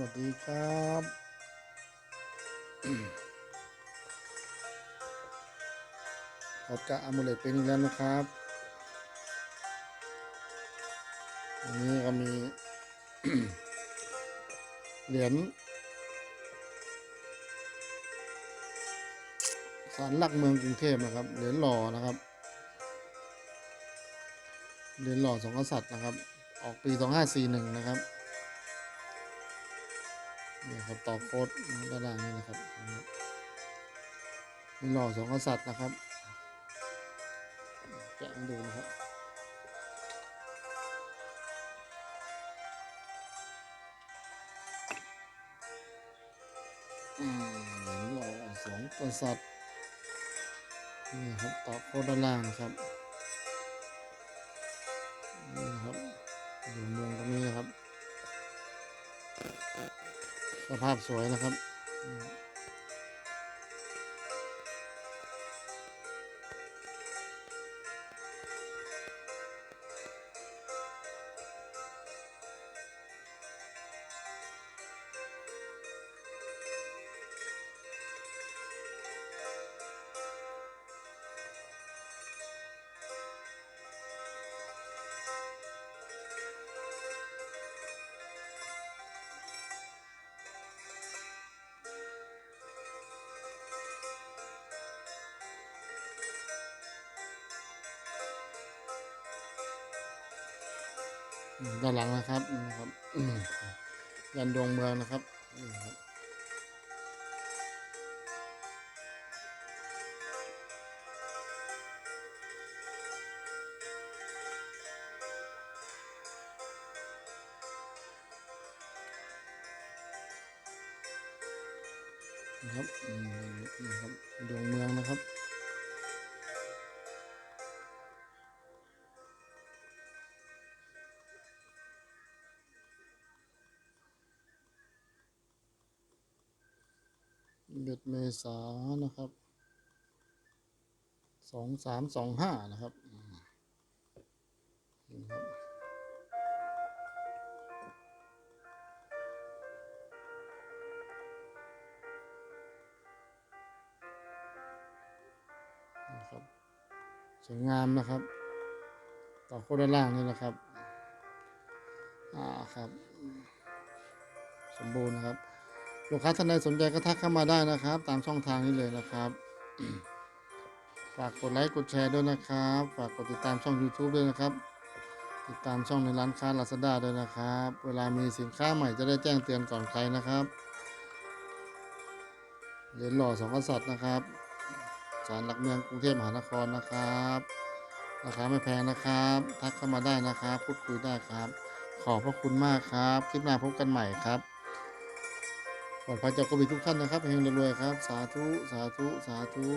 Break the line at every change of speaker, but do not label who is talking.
วัสดีครับขอบจะอามูเลตเป็นอีกแล้วนะครับอันนี้ก็มี เหรียญศาลหลักเมืองกรุงเทพนะครับ เหรียญหล่อนะครับ เหรียญหล่อสองกษัตริย์นะครับ ออกปี2541นะครับ นี่ครับต่อโคดด้านล่างนี่นะครับมีหล่อสองกษัตริย์นะครับแกะมาดูนะครับอืมเหรียญหล่อสองกษัตริย์นี่ครับต่อโคดด้านล่างนะครับ สภาพสวยนะครับ ด้านหลังนะครับนี่ครับยันดวงเมืองนะครับนี่ครับนะครับอืมนี่ครับดวงเมืองนะครับ เบ็ดเมษานะครับสองสามสองห้านะครับนี่ครับนี่ครับสวยงามนะครับ ต่อโคด้านล่างนี่นะครับ อ่าครับ สมบูรณ์นะครับ ลูกค้าท่านใดสนใจก็ทักเข้ามาได้นะครับ ตามช่องทางนี้เลยนะครับ ฝากกดไลค์กดแชร์ด้วยนะครับ ฝากกดติดตามช่อง YouTube ด้วยนะครับ ติดตามช่องในร้านค้า Lazada ด้วยนะครับ เวลามีสินค้าใหม่จะได้แจ้งเตือนก่อนใครนะครับเหรียญหล่อสองกษัตริย์นะครับศาลหลักเมืองกรุงเทพมหานครนะครับราคาไม่แพงนะครับ ทักเข้ามาได้นะครับ พูดคุยได้ครับ ขอบพระคุณมากครับ คลิปหน้าพบกันใหม่ครับ ปลอดภัยจากโควิดทุกท่านนะครับเฮงรวยๆครับ สาธุ สาธุ สาธุ